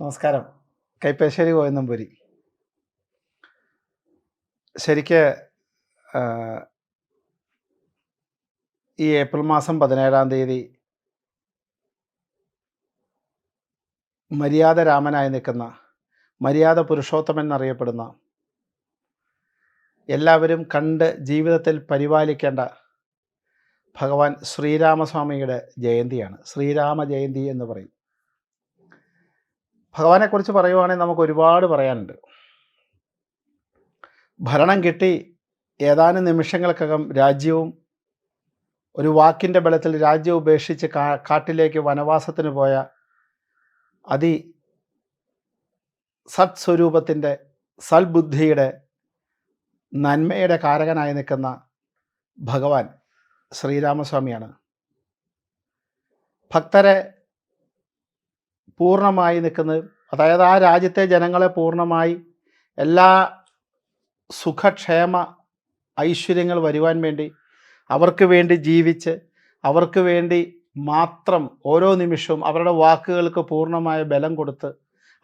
നമസ്കാരം. കൈപ്പേശ്ശേരി കോയന്നമ്പൂരി ശരിക്ക് ഈ ഏപ്രിൽ മാസം പതിനേഴാം തീയതി മര്യാദ രാമനായി നിൽക്കുന്ന മര്യാദ പുരുഷോത്തമൻ എന്നറിയപ്പെടുന്ന എല്ലാവരും കണ്ട് ജീവിതത്തിൽ പരിപാലിക്കേണ്ട ഭഗവാൻ ശ്രീരാമസ്വാമിയുടെ ജയന്തിയാണ്. ശ്രീരാമ ജയന്തി എന്ന് പറയും. ഭഗവാനെക്കുറിച്ച് പറയുവാണെങ്കിൽ നമുക്ക് ഒരുപാട് പറയാനുണ്ട്. ഭരണം കിട്ടി ഏതാനും നിമിഷങ്ങൾക്കകം രാജ്യവും ഒരു വാക്കിന്റെ ബലത്തിൽ രാജ്യം ഉപേക്ഷിച്ച് കാട്ടിലേക്ക് വനവാസത്തിന് പോയ അതി സത്സ്വരൂപത്തിന്റെ സൽബുദ്ധിയുടെ നന്മയുടെ കാരകനായി നിൽക്കുന്ന ഭഗവാൻ ശ്രീരാമസ്വാമിയാണ്. ഭക്തരെ പൂർണമായി നിൽക്കുന്നത് അതായത് ആ രാജ്യത്തെ ജനങ്ങളെ പൂർണമായി എല്ലാ സുഖക്ഷേമ ഐശ്വര്യങ്ങൾ വരുവാൻ വേണ്ടി അവർക്ക് വേണ്ടി ജീവിച്ച് അവർക്ക് വേണ്ടി മാത്രം ഓരോ നിമിഷവും അവരുടെ വാക്കുകൾക്ക് പൂർണമായ ബലം കൊടുത്ത്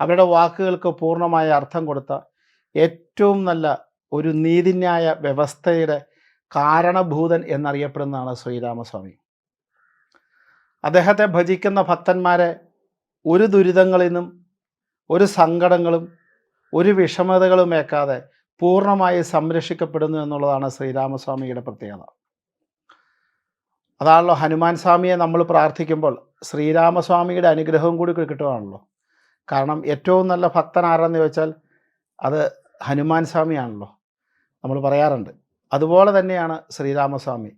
അവരുടെ വാക്കുകൾക്ക് പൂർണമായ അർത്ഥം കൊടുത്ത ഏറ്റവും നല്ല ഒരു നീതിന്യായ വ്യവസ്ഥയുടെ കാരണഭൂതൻ എന്നറിയപ്പെടുന്നതാണ് ശ്രീരാമസ്വാമി. അദ്ദേഹത്തെ ഭജിക്കുന്ന ഭക്തന്മാരെ ഒരു ദുരിതങ്ങളിൽ നിന്നും ഒരു സങ്കടങ്ങളും ഒരു വിഷമതകളും ഏക്കാതെ പൂർണമായി സംരക്ഷിക്കപ്പെടുന്നു എന്നുള്ളതാണ് ശ്രീരാമസ്വാമിയുടെ പ്രത്യേകത. അതാണല്ലോ ഹനുമാൻ സ്വാമിയെ നമ്മൾ പ്രാർത്ഥിക്കുമ്പോൾ ശ്രീരാമസ്വാമിയുടെ അനുഗ്രഹവും കൂടി കിട്ടുകയാണല്ലോ കാരണം ഏറ്റവും നല്ല ഭക്തൻ ആരെന്ന് ചോദിച്ചാൽ അത് ഹനുമാൻ സ്വാമിയാണല്ലോ. നമ്മൾ പറയാറുണ്ട്. അതുപോലെ തന്നെയാണ് ശ്രീരാമസ്വാമി.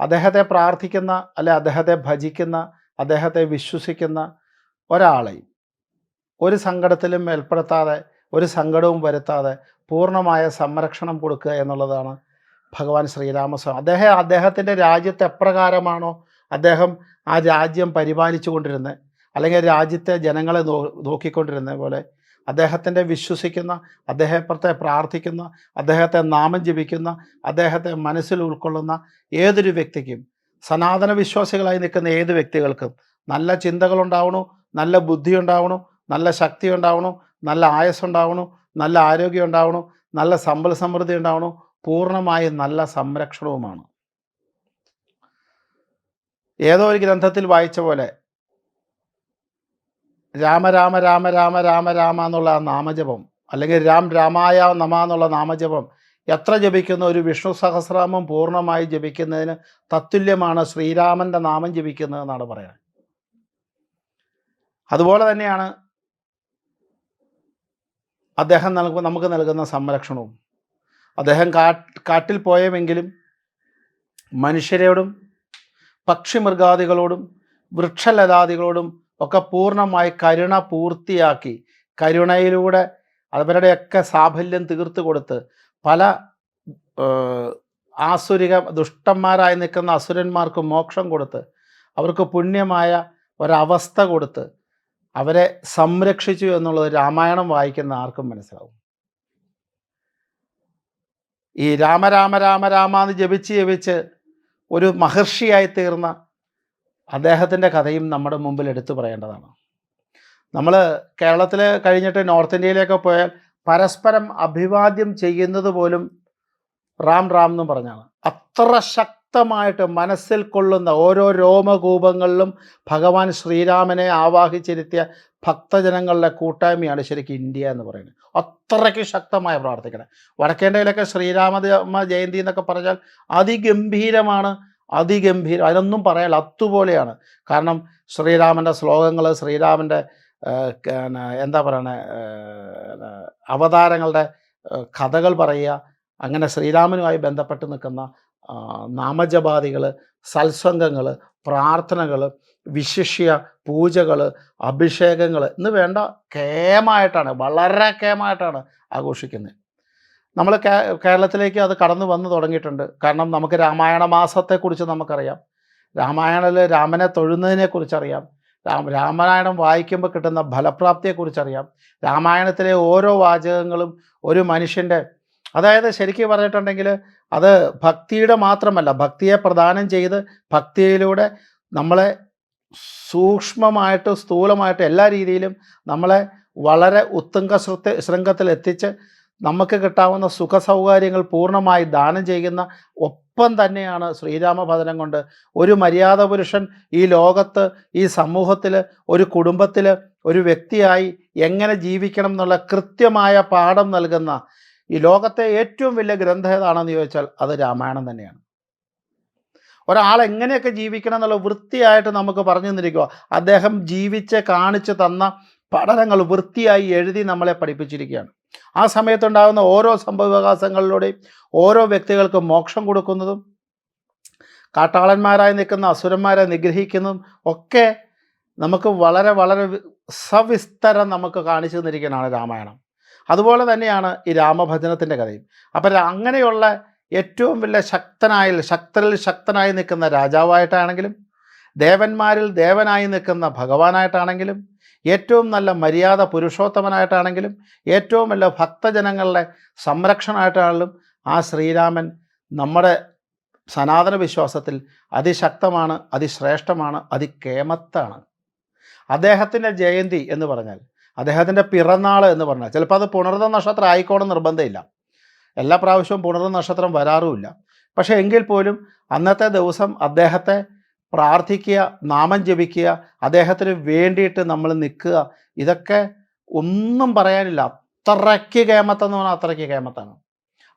അദ്ദേഹത്തെ പ്രാർത്ഥിക്കുന്ന അല്ലെ അദ്ദേഹത്തെ ഭജിക്കുന്ന അദ്ദേഹത്തെ വിശ്വസിക്കുന്ന ഒരാളെയും ഒരു സങ്കടത്തിലും ഏർപ്പെടുത്താതെ ഒരു സങ്കടവും വരുത്താതെ പൂർണമായ സംരക്ഷണം കൊടുക്കുക എന്നുള്ളതാണ് ഭഗവാൻ ശ്രീരാമസ്വാമി. അദ്ദേഹം അദ്ദേഹത്തിന്റെ രാജ്യത്തെ എപ്രകാരമാണോ അദ്ദേഹം ആ രാജ്യം പരിപാലിച്ചു കൊണ്ടിരുന്നത് അല്ലെങ്കിൽ രാജ്യത്തെ ജനങ്ങളെ നോ നോക്കിക്കൊണ്ടിരുന്ന പോലെ അദ്ദേഹത്തിന്റെ വിശ്വസിക്കുന്ന അദ്ദേഹത്തെ പ്രാർത്ഥിക്കുന്ന അദ്ദേഹത്തെ നാമം ജപിക്കുന്ന അദ്ദേഹത്തെ മനസ്സിൽ ഉൾക്കൊള്ളുന്ന ഏതൊരു വ്യക്തിക്കും സനാതന വിശ്വാസികളായി നിൽക്കുന്ന ഏത് വ്യക്തികൾക്കും നല്ല ചിന്തകളുണ്ടാവണു നല്ല ബുദ്ധി ഉണ്ടാവണു നല്ല ശക്തി ഉണ്ടാവണു നല്ല ആയസ് ഉണ്ടാവണു നല്ല ആരോഗ്യം ഉണ്ടാവണു നല്ല സമ്പൽ സമൃദ്ധി ഉണ്ടാവണു പൂർണമായും നല്ല സംരക്ഷണവുമാണ്. ഏതോ ഒരു ഗ്രന്ഥത്തിൽ വായിച്ച പോലെ രാമ രാമ രാമ രാമ രാമ രാമ എന്നുള്ള നാമജപം അല്ലെങ്കിൽ രാം രാമായ നമ എന്നുള്ള നാമജപം എത്ര ജപിക്കുന്ന? ഒരു വിഷ്ണു സഹസ്രാമം പൂർണമായി ജപിക്കുന്നതിന് തത്തുല്യമാണ് ശ്രീരാമന്റെ നാമം ജപിക്കുന്നതെന്നാണ് പറയുന്നത്. അതുപോലെ തന്നെയാണ് അദ്ദേഹം നൽകു നമുക്ക് നൽകുന്ന സംരക്ഷണവും. അദ്ദേഹം കാട്ട് കാട്ടിൽ പോയമെങ്കിലും മനുഷ്യരോടും പക്ഷിമൃഗാദികളോടും വൃക്ഷലതാദികളോടും ഒക്കെ പൂർണമായി കരുണ പൂർത്തിയാക്കി കരുണയിലൂടെ അവരുടെയൊക്കെ സാഫല്യം തീർത്തു കൊടുത്ത് പല ആസുരിക ദുഷ്ടന്മാരായി നിൽക്കുന്ന അസുരന്മാർക്ക് മോക്ഷം കൊടുത്ത് അവർക്ക് പുണ്യമായ ഒരവസ്ഥ കൊടുത്ത് അവരെ സംരക്ഷിച്ചു എന്നുള്ളത് രാമായണം വായിക്കുന്ന ആർക്കും മനസ്സിലാവും. ഈ രാമ രാമ രാമ രാമ എന്ന് ജപിച്ച് ജപിച്ച് ഒരു മഹർഷിയായി തീർന്ന അദ്ദേഹത്തിന്റെ കഥയും നമ്മുടെ മുമ്പിൽ എടുത്തു പറയേണ്ടതാണ്. നമ്മൾ കേരളത്തിൽ കഴിഞ്ഞിട്ട് നോർത്ത് ഇന്ത്യയിലേക്ക് പോയാൽ പരസ്പരം അഭിവാദ്യം ചെയ്യുന്നത് പോലും റാം റാം എന്നും പറഞ്ഞാണ്. അത്ര ശക്തമായിട്ട് മനസ്സിൽ കൊള്ളുന്ന ഓരോ രോമകൂപങ്ങളിലും ഭഗവാൻ ശ്രീരാമനെ ആവാഹിച്ചിരുത്തിയ ഭക്തജനങ്ങളുടെ കൂട്ടായ്മയാണ് ശരിക്കും ഇന്ത്യ എന്ന് പറയുന്നത്. അത്രയ്ക്ക് ശക്തമായി പ്രാർത്ഥിക്കണം വടക്കേണ്ടയിലൊക്കെ ശ്രീരാമ ജയന്തി എന്നൊക്കെ പറഞ്ഞാൽ അതിഗംഭീരമാണ്. അതിഗംഭീരം അതിനൊന്നും പറയാൻ അതുപോലെയാണ്. കാരണം ശ്രീരാമന്റെ ശ്ലോകങ്ങൾ ശ്രീരാമന്റെ എന്താ പറയണേ അവതാരങ്ങളുടെ കഥകൾ പറയുക അങ്ങനെ ശ്രീരാമനുമായി ബന്ധപ്പെട്ട് നിൽക്കുന്ന നാമജപാദികൾ സത്സംഗങ്ങൾ പ്രാർത്ഥനകൾ വിശിഷ്യ പൂജകൾ അഭിഷേകങ്ങൾ എന്ന് വേണ്ട കേമായിട്ടാണ് വളരെ കേമായിട്ടാണ് ആഘോഷിക്കുന്നത്. നമ്മൾ കേരളത്തിലേക്ക് അത് കടന്നു വന്ന് തുടങ്ങിയിട്ടുണ്ട്. കാരണം നമുക്ക് രാമായണ മാസത്തെക്കുറിച്ച് നമുക്കറിയാം. രാമായണത്തിൽ രാമനെ തൊഴുന്നതിനെക്കുറിച്ചറിയാം. രാം രാമായണം വായിക്കുമ്പോൾ കിട്ടുന്ന ഫലപ്രാപ്തിയെക്കുറിച്ചറിയാം. രാമായണത്തിലെ ഓരോ വാചകങ്ങളും ഒരു മനുഷ്യന്റെ അതായത് ശരിക്കും പറഞ്ഞിട്ടുണ്ടെങ്കിൽ അത് ഭക്തിയുടെ മാത്രമല്ല ഭക്തിയെ പ്രദാനം ചെയ്ത് ഭക്തിയിലൂടെ നമ്മളെ സൂക്ഷ്മമായിട്ട് സ്ഥൂലമായിട്ട് എല്ലാ രീതിയിലും നമ്മളെ വളരെ ഉത്തുംഗ ശൃംഗത്തിൽ എത്തിച്ച് നമുക്ക് കിട്ടാവുന്ന സുഖ സൗകര്യങ്ങൾ പൂർണമായി ദാനം ചെയ്യുന്ന ഒപ്പം തന്നെയാണ് ശ്രീരാമഭദനം കൊണ്ട് ഒരു മര്യാദ പുരുഷൻ ഈ ലോകത്ത് ഈ സമൂഹത്തിൽ ഒരു കുടുംബത്തിൽ ഒരു വ്യക്തിയായി എങ്ങനെ ജീവിക്കണം എന്നുള്ള കൃത്യമായ പാഠം നൽകുന്ന ഈ ലോകത്തെ ഏറ്റവും വലിയ ഗ്രന്ഥം ഏതാണെന്ന് ചോദിച്ചാൽ അത് രാമായണം തന്നെയാണ്. ഒരാൾ എങ്ങനെയൊക്കെ ജീവിക്കണം എന്നുള്ള വൃത്തിയായിട്ട് നമുക്ക് പറഞ്ഞു തന്നിരിക്കുക അദ്ദേഹം ജീവിച്ച് കാണിച്ചു തന്ന പഠനങ്ങൾ വൃത്തിയായി എഴുതി നമ്മളെ പഠിപ്പിച്ചിരിക്കുകയാണ്. ആ സമയത്തുണ്ടാകുന്ന ഓരോ സംഭവവികാസങ്ങളിലൂടെയും ഓരോ വ്യക്തികൾക്ക് മോക്ഷം കൊടുക്കുന്നതും കാട്ടാളന്മാരായി നിൽക്കുന്ന അസുരന്മാരെ നിഗ്രഹിക്കുന്നതും ഒക്കെ നമുക്ക് വളരെ വളരെ സവിസ്തരം നമുക്ക് കാണിച്ചു തന്നിരിക്കുന്നതാണ് രാമായണം. അതുപോലെ തന്നെയാണ് ഈ രാമഭജനത്തിന്റെ കഥയും. അപ്പം അങ്ങനെയുള്ള ഏറ്റവും വലിയ ശക്തനായ ശക്തരിൽ ശക്തനായി നിൽക്കുന്ന രാജാവായിട്ടാണെങ്കിലും ദേവന്മാരിൽ ദേവനായി നിൽക്കുന്ന ഭഗവാനായിട്ടാണെങ്കിലും ഏറ്റവും നല്ല മര്യാദ പുരുഷോത്തമനായിട്ടാണെങ്കിലും ഏറ്റവും വലിയ ഭക്തജനങ്ങളുടെ സംരക്ഷണമായിട്ടാണെങ്കിലും ആ ശ്രീരാമൻ നമ്മുടെ സനാതന വിശ്വാസത്തിൽ അതിശക്തമാണ് അതിശ്രേഷ്ഠമാണ് അതികേമത്താണ് അദ്ദേഹത്തിന്റെ ജയന്തി എന്ന് പറഞ്ഞാൽ അദ്ദേഹത്തിന്റെ പിറന്നാൾ എന്ന് പറഞ്ഞാൽ ചിലപ്പോൾ അത് പുണർന്ന നക്ഷത്രം ആയിക്കോണം നിർബന്ധമില്ല. എല്ലാ പ്രാവശ്യവും പുണർന്ന നക്ഷത്രം വരാറുമില്ല. പക്ഷേ എങ്കിൽ പോലും അന്നത്തെ ദിവസം അദ്ദേഹത്തെ പ്രാർത്ഥിക്കുക നാമം ജപിക്കുക അദ്ദേഹത്തിന് വേണ്ടിയിട്ട് നമ്മൾ നിൽക്കുക ഇതൊക്കെ ഒന്നും പറയാനില്ല. അത്രയ്ക്ക് കേമത്തെന്ന് പറഞ്ഞാൽ അത്രയ്ക്ക് കേമത്താണ്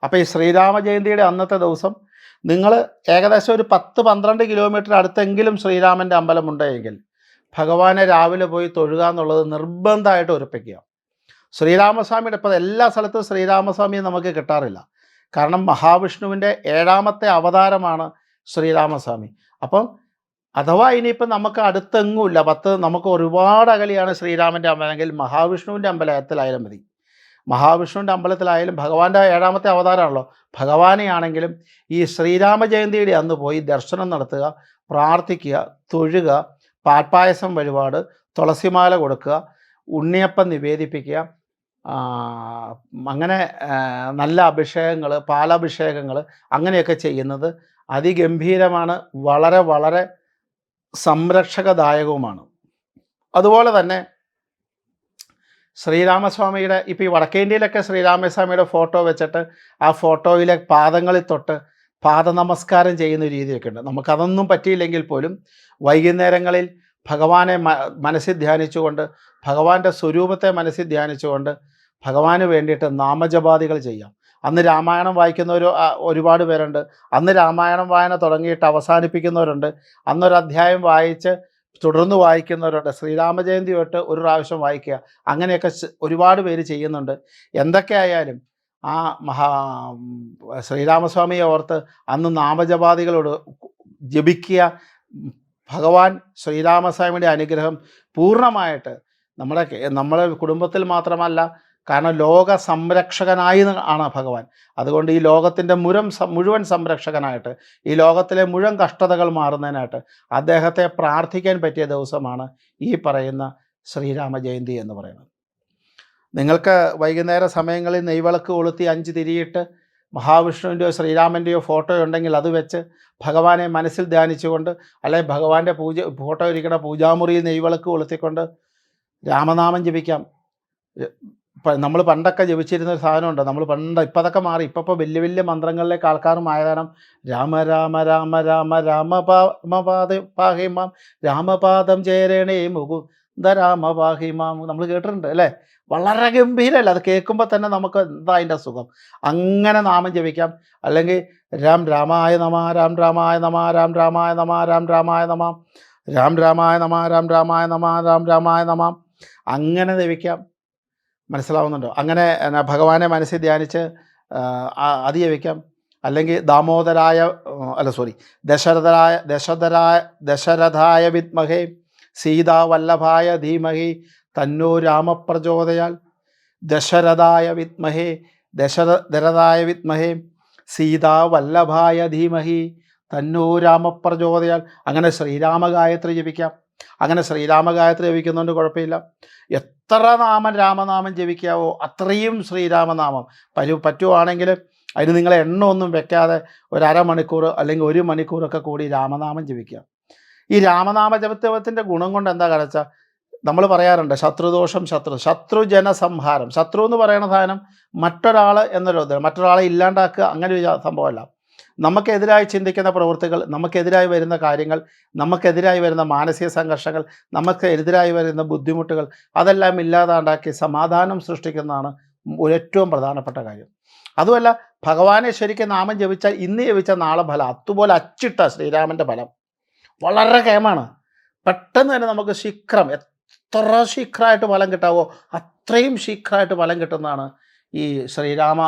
അപ്പോൾ ഈ ശ്രീരാമ ജയന്തിയുടെ അന്നത്തെ ദിവസം നിങ്ങൾ ഏകദേശം ഒരു പത്ത് പന്ത്രണ്ട് കിലോമീറ്റർ അടുത്തെങ്കിലും ശ്രീരാമന്റെ അമ്പലമുണ്ടെങ്കിൽ ഭഗവാനെ രാവിലെ പോയി തൊഴുക എന്നുള്ളത് നിർബന്ധമായിട്ട് ഉറപ്പിക്കുക. ശ്രീരാമസ്വാമിയുടെ ഇപ്പോൾ എല്ലാ സ്ഥലത്തും ശ്രീരാമസ്വാമിയെ നമുക്ക് കിട്ടാറില്ല. കാരണം മഹാവിഷ്ണുവിന്റെ ഏഴാമത്തെ അവതാരമാണ് ശ്രീരാമസ്വാമി. അപ്പം അഥവാ ഇനിയിപ്പം നമുക്ക് അടുത്തെങ്ങുമില്ല പത്ത് നമുക്ക് ഒരുപാട് അകലെയാണ് ശ്രീരാമന്റെ അമ്പലമെങ്കിൽ മഹാവിഷ്ണുവിന്റെ അമ്പലത്തിലായാലും മതി. മഹാവിഷ്ണുവിന്റെ അമ്പലത്തിലായാലും ഭഗവാന്റെ ഏഴാമത്തെ അവതാരമാണല്ലോ. ഭഗവാനെയാണെങ്കിലും ഈ ശ്രീരാമ ജയന്തിയുടെ അന്ന് പോയി ദർശനം നടത്തുക പ്രാർത്ഥിക്കുക തൊഴുക പാൽപ്പായസം വഴിപാട് തുളസിമാല കൊടുക്കുക ഉണ്ണിയപ്പം നിവേദിപ്പിക്കുക അങ്ങനെ നല്ല അഭിഷേകങ്ങൾ പാലഭിഷേകങ്ങൾ അങ്ങനെയൊക്കെ ചെയ്യുന്നത് അതിഗംഭീരമാണ് വളരെ വളരെ സംരക്ഷകദായകവുമാണ്. അതുപോലെ തന്നെ ശ്രീരാമസ്വാമിയുടെ ഇപ്പോൾ ഈ വടക്കേ ഇന്ത്യയിലൊക്കെ ശ്രീരാമസ്വാമിയുടെ ഫോട്ടോ വെച്ചിട്ട് ആ ഫോട്ടോയിലെ പാദങ്ങളിൽ തൊട്ട് പാദ നമസ്കാരം ചെയ്യുന്ന രീതിയൊക്കെ ഉണ്ട്. നമുക്കതൊന്നും പറ്റിയില്ലെങ്കിൽ പോലും വൈകുന്നേരങ്ങളിൽ ഭഗവാനെ മനസ്സിൽ ധ്യാനിച്ചുകൊണ്ട് ഭഗവാന്റെ സ്വരൂപത്തെ മനസ്സിൽ ധ്യാനിച്ചുകൊണ്ട് ഭഗവാന് വേണ്ടിയിട്ട് നാമജപാദികൾ ചെയ്യാം. അന്ന് രാമായണം വായിക്കുന്നവർ ഒരുപാട് പേരുണ്ട്. അന്ന് രാമായണം വായന തുടങ്ങിയിട്ട് അവസാനിപ്പിക്കുന്നവരുണ്ട്. അന്നൊരു അധ്യായം വായിച്ച് തുടർന്ന് വായിക്കുന്നവരുണ്ട്. ശ്രീരാമജയന്തി തൊട്ട് ഒരു പ്രാവശ്യം വായിക്കുക. അങ്ങനെയൊക്കെ ഒരുപാട് പേര് ചെയ്യുന്നുണ്ട്. എന്തൊക്കെ ആയാലും ആ മഹാ ശ്രീരാമസ്വാമിയെ ഓർത്ത് അന്ന് നാമജപാദികളോട് ജപിക്കുക. ഭഗവാൻ ശ്രീരാമസ്വാമിയുടെ അനുഗ്രഹം പൂർണമായിട്ട് നമ്മുടെ നമ്മുടെ കുടുംബത്തിൽ മാത്രമല്ല കാരണം ലോക സംരക്ഷകനായി ആണ് ഭഗവാൻ. അതുകൊണ്ട് ഈ ലോകത്തിന്റെ മുരം മുഴുവൻ സംരക്ഷകനായിട്ട് ഈ ലോകത്തിലെ മുഴുവൻ കഷ്ടതകൾ മാറുന്നതിനായിട്ട് അദ്ദേഹത്തെ പ്രാർത്ഥിക്കാൻ പറ്റിയ ദിവസമാണ് ഈ പറയുന്ന ശ്രീരാമ ജയന്തി എന്ന് പറയുന്നത്. നിങ്ങൾക്ക് വൈകുന്നേര സമയങ്ങളിൽ നെയ്വിളക്ക് കൊളുത്തി അഞ്ച് തിരിയിട്ട് മഹാവിഷ്ണുവിന്റെയോ ശ്രീരാമന്റെയോ ഫോട്ടോ ഉണ്ടെങ്കിൽ അത് വെച്ച് ഭഗവാനെ മനസ്സിൽ ധ്യാനിച്ചുകൊണ്ട് അല്ലെങ്കിൽ ഭഗവാന്റെ പൂജ ഫോട്ടോ ഇരിക്കുന്ന പൂജാമുറിയിൽ നെയ്വിളക്ക് കൊളുത്തിക്കൊണ്ട് രാമനാമം ജപിക്കാം. നമ്മൾ പണ്ടൊക്കെ ജപിച്ചിരുന്ന ഒരു സാധനമുണ്ട്. നമ്മൾ പണ്ട് ഇപ്പം അതൊക്കെ മാറി. ഇപ്പം ഇപ്പോൾ വലിയ വലിയ മന്ത്രങ്ങളിലേക്ക് ആൾക്കാർ മായതാനം രാമ രാമ രാമ രാമ രാമപാദ പാഹിമാം രാമപാദം ചേരണേ മുകുന്ദ മാമു നമ്മൾ കേട്ടിട്ടുണ്ട് അല്ലേ? വളരെ ഗംഭീരമല്ല? അത് കേൾക്കുമ്പോൾ തന്നെ നമുക്ക് എന്താ അതിന്റെ സുഖം അങ്ങനെ നാമം ജപിക്കാം. അല്ലെങ്കിൽ രാം രാമായ നമ രാം രാമായ നമ രാം രാമായ നമ രാം രാമായ നമ രാം രാമായ നമ രാം രാമായ നമ രാം രാമായ നമ. അങ്ങനെ ജപിക്കാം മനസ്സിലാവുന്നുണ്ടോ? അങ്ങനെ ഭഗവാനെ മനസ്സിൽ ധ്യാനിച്ച് അത് ജപിക്കാം. അല്ലെങ്കിൽ ദാമോദരായ അല്ല സോറി ദശരഥരായ ദശരഥരായ ദശരഥായ വിദ്മഹേ സീതാവല്ലഭായ ധീമഹി തന്നോ രാമപ്രചോദയാൽ. ദശരഥായ വിത്മഹേ ദശരഥരഥായ വിത്മഹേ സീതാവല്ലഭായ ധീമഹി തന്നോ രാമപ്രചോദയാൽ. അങ്ങനെ ശ്രീരാമഗായത്രി ജപിക്കാം. അങ്ങനെ ശ്രീരാമഗായത്രി ജപിക്കുന്നതുകൊണ്ട് കുഴപ്പമില്ല. എത്ര നാമം രാമനാമം ജപിക്കാവോ അത്രയും ശ്രീരാമനാമം. പരു പറ്റുവാണെങ്കിൽ അതിന് നിങ്ങളെ എണ്ണമൊന്നും വെക്കാതെ ഒരു അരമണിക്കൂർ അല്ലെങ്കിൽ ഒരു മണിക്കൂറൊക്കെ കൂടി രാമനാമം ജപിക്കുക ഈ രാമനാമ ജപത്തിന്റെ ഗുണം കൊണ്ട് എന്താ കാണിച്ച നമ്മൾ പറയാറുണ്ട് ശത്രുദോഷം ശത്രു ശത്രുജന സംഹാരം ശത്രു എന്ന് പറയുന്ന സാധനം മറ്റൊരാൾ എന്നൊരു മറ്റൊരാളെ ഇല്ലാണ്ടാക്കുക അങ്ങനെ ഒരു സംഭവമല്ല. നമുക്കെതിരായി ചിന്തിക്കുന്ന പ്രവൃത്തികൾ നമുക്കെതിരായി വരുന്ന കാര്യങ്ങൾ നമുക്കെതിരായി വരുന്ന മാനസിക സംഘർഷങ്ങൾ നമുക്ക് എതിരായി വരുന്ന ബുദ്ധിമുട്ടുകൾ അതെല്ലാം ഇല്ലാതാണ്ടാക്കി സമാധാനം സൃഷ്ടിക്കുന്നതാണ് ഏറ്റവും പ്രധാനപ്പെട്ട കാര്യം. അതുമല്ല ഭഗവാനെ ശരിക്കും നാമം ജപിച്ചാൽ ഇന്ന് ജപിച്ച നാളെ ഫലം അതുപോലെ അച്ചിട്ട ശ്രീരാമന്റെ ഫലം. വളരെ കേമാണ് പെട്ടെന്ന് തന്നെ നമുക്ക് ശീഘ്രം എത്ര ശീഘ്രമായിട്ട് ഫലം കിട്ടാവോ അത്രയും ശീഘ്രമായിട്ട് ഫലം കിട്ടുന്നതാണ് ഈ ശ്രീരാമ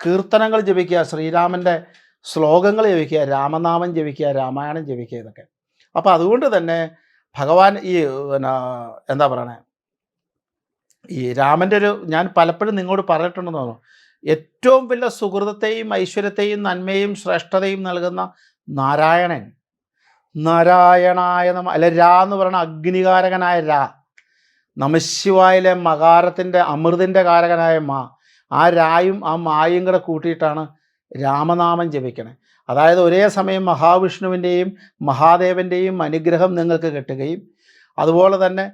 കീർത്തനങ്ങൾ ജപിക്കുക ശ്രീരാമന്റെ ശ്ലോകങ്ങൾ ജപിക്കുക രാമനാമം ജപിക്കുക രാമായണം ജപിക്കുക ഇതൊക്കെ അപ്പോൾ അതുകൊണ്ട് തന്നെ ഭഗവാൻ ഈ പിന്നെ എന്താ പറയണേ? ഈ രാമന്റെ ഒരു ഞാൻ പലപ്പോഴും നിങ്ങളോട് പറഞ്ഞിട്ടുണ്ടെന്ന് തോന്നുന്നു. ഏറ്റവും വലിയ സുഹൃതത്തെയും ഐശ്വര്യത്തെയും നന്മയും ശ്രേഷ്ഠതയും നൽകുന്ന നാരായണൻ. നാരായണായ നമ അല്ലെ രാ എന്ന് പറയുന്ന അഗ്നികാരകനായ രാ. നമശിവായിലെ മകാരത്തിന്റെ അമൃതിന്റെ കാരകനായ മാ. ആ രായും ആ മായും കൂടെ കൂട്ടിയിട്ടാണ് രാമനാമം ജപിക്കണേ. അതായത് ഒരേ സമയം മഹാവിഷ്ണുവിന്റെയും മഹാദേവന്റെയും അനുഗ്രഹം നിങ്ങൾക്ക് കിട്ടുകയും അതുപോലെ തന്നെ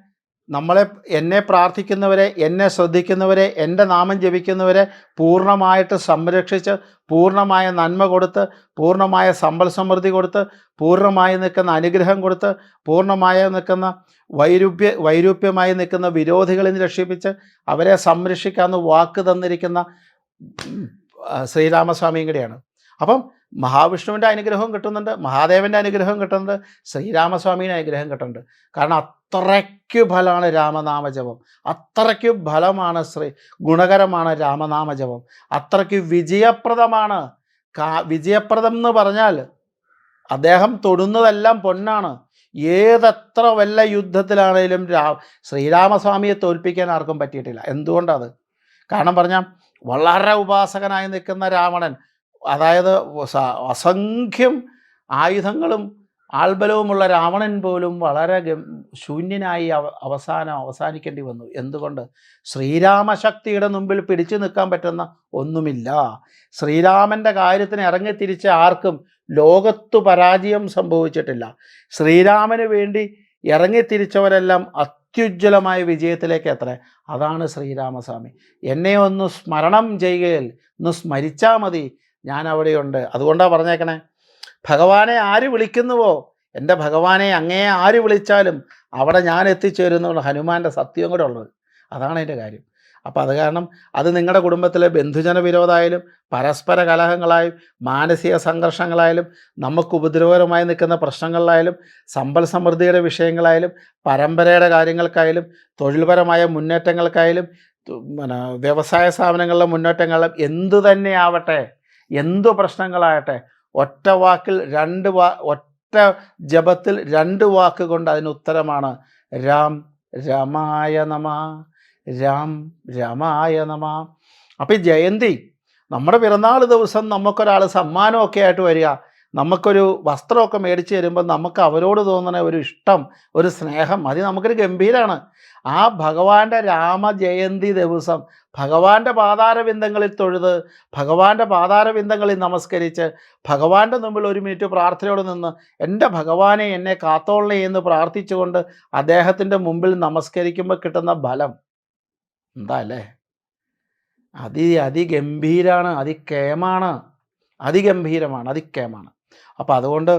നമ്മളെ എന്നെ പ്രാർത്ഥിക്കുന്നവരെ എന്നെ ശ്രദ്ധിക്കുന്നവരെ എന്റെ നാമം ജപിക്കുന്നവരെ പൂർണമായിട്ട് സംരക്ഷിച്ച് പൂർണമായ നന്മ കൊടുത്ത് പൂർണമായ സമ്പൽ സമൃദ്ധി കൊടുത്ത് പൂർണമായി നിൽക്കുന്ന അനുഗ്രഹം കൊടുത്ത് പൂർണമായ നിൽക്കുന്ന വൈരൂപ്യ വൈരൂപ്യമായി നിൽക്കുന്ന വിരോധികളിൽ നിന്ന് രക്ഷിപ്പിച്ച് അവരെ സംരക്ഷിക്കാമെന്ന് വാക്ക് തന്നിരിക്കുന്ന ശ്രീരാമസ്വാമിയും കൂടിയാണ്. അപ്പം മഹാവിഷ്ണുവിന്റെ അനുഗ്രഹവും കിട്ടുന്നുണ്ട് മഹാദേവന്റെ അനുഗ്രഹവും കിട്ടുന്നുണ്ട് ശ്രീരാമസ്വാമിയുടെ അനുഗ്രഹം കിട്ടുന്നുണ്ട്. കാരണം അത്രയ്ക്ക് ഫലമാണ് രാമനാമജപം. അത്രയ്ക്ക് ഫലമാണ് ശ്രീ ഗുണകരമാണ് രാമനാമജപം. അത്രയ്ക്ക് വിജയപ്രദമാണ്. കാ വിജയപ്രദം എന്ന് പറഞ്ഞാൽ അദ്ദേഹം തൊടുന്നതെല്ലാം പൊന്നാണ്. ഏതത്ര വല്ല യുദ്ധത്തിലാണേലും രാ ശ്രീരാമസ്വാമിയെ തോൽപ്പിക്കാൻ ആർക്കും പറ്റിയിട്ടില്ല. എന്തുകൊണ്ടത്? കാരണം പറഞ്ഞാൽ വളരെ ഉപാസകനായി നിൽക്കുന്ന രാവണൻ അതായത് അസംഖ്യം ആയുധങ്ങളും ആൾബലവുമുള്ള രാവണൻ പോലും വളരെ ശൂന്യനായി അവ അവസാനം അവസാനിക്കേണ്ടി വന്നു. എന്തുകൊണ്ട്? ശ്രീരാമശക്തിയുടെ മുമ്പിൽ പിടിച്ചു നിൽക്കാൻ പറ്റുന്ന ഒന്നുമില്ല. ശ്രീരാമന്റെ കാര്യത്തിന് ഇറങ്ങിത്തിരിച്ച ആർക്കും ലോകത്തു പരാജയം സംഭവിച്ചിട്ടില്ല. ശ്രീരാമന് വേണ്ടി ഇറങ്ങിത്തിരിച്ചവരെല്ലാം അത്യുജ്വലമായ വിജയത്തിലേക്ക് എത്ര അതാണ് ശ്രീരാമസ്വാമി. എന്നെ ഒന്ന് സ്മരണം ചെയ്യുകയിൽ ഒന്ന് സ്മരിച്ചാൽ മതി. ഞാൻ അവിടെയുണ്ട് അതുകൊണ്ടാണ് പറഞ്ഞേക്കണേ. ഭഗവാനെ ആര് വിളിക്കുന്നുവോ? എന്റെ ഭഗവാനെ അങ്ങേ ആര് വിളിച്ചാലും അവിടെ ഞാൻ എത്തിച്ചേരുന്നുള്ള ഹനുമാന്റെ സത്യം കൂടെ ഉള്ളത്. അതാണ് അതിന്റെ കാര്യം. അപ്പോൾ അത് കാരണം അത് നിങ്ങളുടെ കുടുംബത്തിലെ ബന്ധുജന വിരോധമായാലും പരസ്പര കലഹങ്ങളായും മാനസിക സംഘർഷങ്ങളായാലും നമുക്ക് ഉപദ്രവകരമായി നിൽക്കുന്ന പ്രശ്നങ്ങളിലായാലും സമ്പൽ സമൃദ്ധിയുടെ വിഷയങ്ങളായാലും പരമ്പരയുടെ കാര്യങ്ങൾക്കായാലും തൊഴിൽപരമായ മുന്നേറ്റങ്ങൾക്കായാലും പിന്നെ വ്യവസായ സ്ഥാപനങ്ങളിലെ മുന്നേറ്റങ്ങളിലും എന്തു തന്നെ ആവട്ടെ എന്തു പ്രശ്നങ്ങളാകട്ടെ ഒറ്റ വാക്കിൽ രണ്ട് വാ ഒറ്റ ജപത്തിൽ രണ്ട് വാക്ക് കൊണ്ട് അതിന് ഉത്തരമാണ് രാം രമായ നമ രാം രമായ നമ. അപ്പം ജയന്തി നമ്മുടെ പിറന്നാൾ ദിവസം നമുക്കൊരാൾ സമ്മാനമൊക്കെ ആയിട്ട് വരിക. നമുക്കൊരു വസ്ത്രമൊക്കെ മേടിച്ച് തരുമ്പോൾ നമുക്ക് അവരോട് തോന്നുന്ന ഒരു ഇഷ്ടം ഒരു സ്നേഹം അത് നമുക്കൊരു ഗംഭീരമാണ് ആ ഭഗവാന്റെ രാമജയന്തി ദിവസം ഭഗവാന്റെ പാതാരബിന്ദങ്ങളിൽ തൊഴുത് ഭഗവാന്റെ പാതാരബിന്ദങ്ങളിൽ നമസ്കരിച്ച് ഭഗവാന്റെ മുമ്പിൽ ഒരു മിനിറ്റ് പ്രാർത്ഥനയോട് നിന്ന് എന്റെ ഭഗവാനെ എന്നെ കാത്തോളണേ എന്ന് പ്രാർത്ഥിച്ചുകൊണ്ട് അദ്ദേഹത്തിന്റെ മുമ്പിൽ നമസ്കരിക്കുമ്പോൾ കിട്ടുന്ന ഫലം എന്താ അല്ലേ? അതി അതിഗംഭീരാണ് അതിക്കേമാണ് അതിഗംഭീരമാണ് അതിക്കേമാണ്. അപ്പം അതുകൊണ്ട്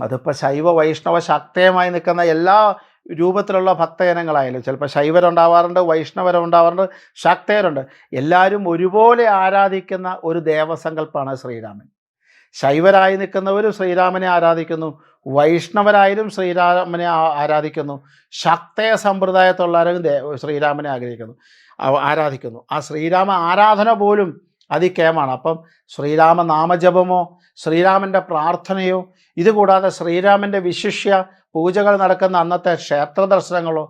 അതിപ്പോൾ ശൈവ വൈഷ്ണവ ശക്തയമായി നിൽക്കുന്ന എല്ലാ രൂപത്തിലുള്ള ഭക്തജനങ്ങളായാലും ചിലപ്പോൾ ശൈവരുണ്ടാവാറുണ്ട് വൈഷ്ണവരുണ്ടാവാറുണ്ട് ശക്തയരുണ്ട് എല്ലാവരും ഒരുപോലെ ആരാധിക്കുന്ന ഒരു ദേവസങ്കല്പമാണ് ശ്രീരാമൻ. ശൈവരായി നിൽക്കുന്നവരും ശ്രീരാമനെ ആരാധിക്കുന്നു വൈഷ്ണവരായാലും ശ്രീരാമനെ ആരാധിക്കുന്നു ശക്തയ സമ്പ്രദായത്തുള്ളവരും ദേ ശ്രീരാമനെ ആഗ്രഹിക്കുന്നു ആരാധിക്കുന്നു. ആ ശ്രീരാമ ആരാധന പോലും അതിക്കേമാണ് അപ്പം ശ്രീരാമ നാമജപമോ ശ്രീരാമന്റെ പ്രാർത്ഥനയോ ഇതുകൂടാതെ ശ്രീരാമന്റെ വിശിഷ്യ പൂജകൾ നടക്കുന്ന അന്നത്തെ ക്ഷേത്ര ദർശനങ്ങളോ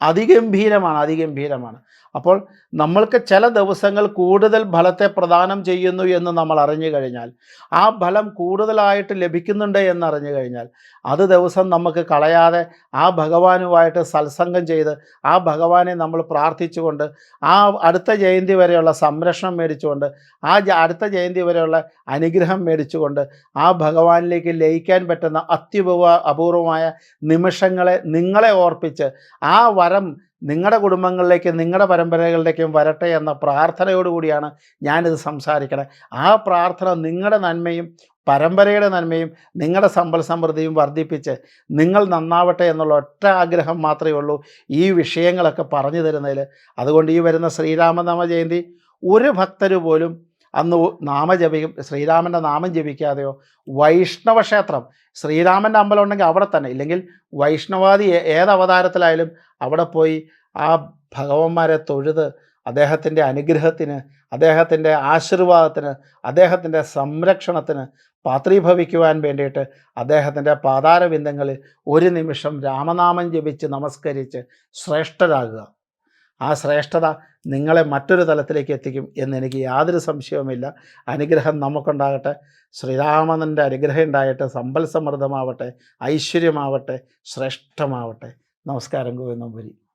അതിഗംഭീരമാണ് അതിഗംഭീരമാണ്. അപ്പോൾ നമ്മൾക്ക് ചില ദിവസങ്ങൾ കൂടുതൽ ഫലത്തെ പ്രദാനം ചെയ്യുന്നു എന്ന് നമ്മൾ അറിഞ്ഞു കഴിഞ്ഞാൽ ആ ഫലം കൂടുതലായിട്ട് ലഭിക്കുന്നുണ്ട് എന്നറിഞ്ഞു കഴിഞ്ഞാൽ അത് ദിവസം നമുക്ക് കളയാതെ ആ ഭഗവാനുമായിട്ട് സത്സംഗം ചെയ്ത് ആ ഭഗവാനെ നമ്മൾ പ്രാർത്ഥിച്ചുകൊണ്ട് ആ അടുത്ത ജയന്തി വരെയുള്ള സംരക്ഷണം മേടിച്ചുകൊണ്ട് ആ അടുത്ത ജയന്തി വരെയുള്ള അനുഗ്രഹം മേടിച്ചുകൊണ്ട് ആ ഭഗവാനിലേക്ക് ലയിക്കാൻ പറ്റുന്ന അത്യപൂർവ അപൂർവമായ നിമിഷങ്ങളെ നിങ്ങളെ ഓർപ്പിച്ച് ആ വരം നിങ്ങളുടെ കുടുംബങ്ങളിലേക്കും നിങ്ങളുടെ പരമ്പരകളിലേക്കും വരട്ടെ എന്ന പ്രാർത്ഥനയോടുകൂടിയാണ് ഞാനിത് സംസാരിക്കണത് ആ പ്രാർത്ഥന നിങ്ങളുടെ നന്മയും പരമ്പരയുടെ നന്മയും നിങ്ങളുടെ സമ്പൽ സമൃദ്ധിയും വർദ്ധിപ്പിച്ച് നിങ്ങൾ നന്നാവട്ടെ എന്നുള്ള ഒറ്റ ആഗ്രഹം മാത്രമേ ഉള്ളൂ ഈ വിഷയങ്ങളൊക്കെ പറഞ്ഞു തരുന്നതിൽ അതുകൊണ്ട് ഈ വരുന്ന ശ്രീരാമനാമ ജയന്തി ഒരു ഭക്തർ പോലും അന്ന് നാമജപിക്കും ശ്രീരാമന്റെ നാമം ജപിക്കാതെയോ? വൈഷ്ണവ ക്ഷേത്രം. ശ്രീരാമന്റെ അമ്പലം ഉണ്ടെങ്കിൽ അവിടെ തന്നെ. ഇല്ലെങ്കിൽ വൈഷ്ണവാദി ഏത് അവതാരത്തിലായാലും അവിടെ പോയി ആ ഭഗവാന്മാരെ തൊഴുത് അദ്ദേഹത്തിന്റെ അനുഗ്രഹത്തിന് അദ്ദേഹത്തിന്റെ ആശീർവാദത്തിന് അദ്ദേഹത്തിന്റെ സംരക്ഷണത്തിന് പാത്രീഭവിക്കുവാൻ വേണ്ടിയിട്ട് അദ്ദേഹത്തിന്റെ പാതാരബിന്ദങ്ങളിൽ ഒരു നിമിഷം രാമനാമം ജപിച്ച് നമസ്കരിച്ച് ശ്രേഷ്ഠരാകുക. ആ ശ്രേഷ്ഠത നിങ്ങളെ മറ്റൊരു തലത്തിലേക്ക് എത്തിക്കും എന്ന് എനിക്ക് യാതൊരു സംശയവുമില്ല. അനുഗ്രഹം നമുക്കുണ്ടാകട്ടെ. ശ്രീരാമനന്റെ അനുഗ്രഹം ഉണ്ടായിട്ട് സമ്പൽ സമൃദ്ധമാവട്ടെ. ഐശ്വര്യമാവട്ടെ. ശ്രേഷ്ഠമാവട്ടെ. നമസ്കാരം ഗോവിന്ദം പുരി.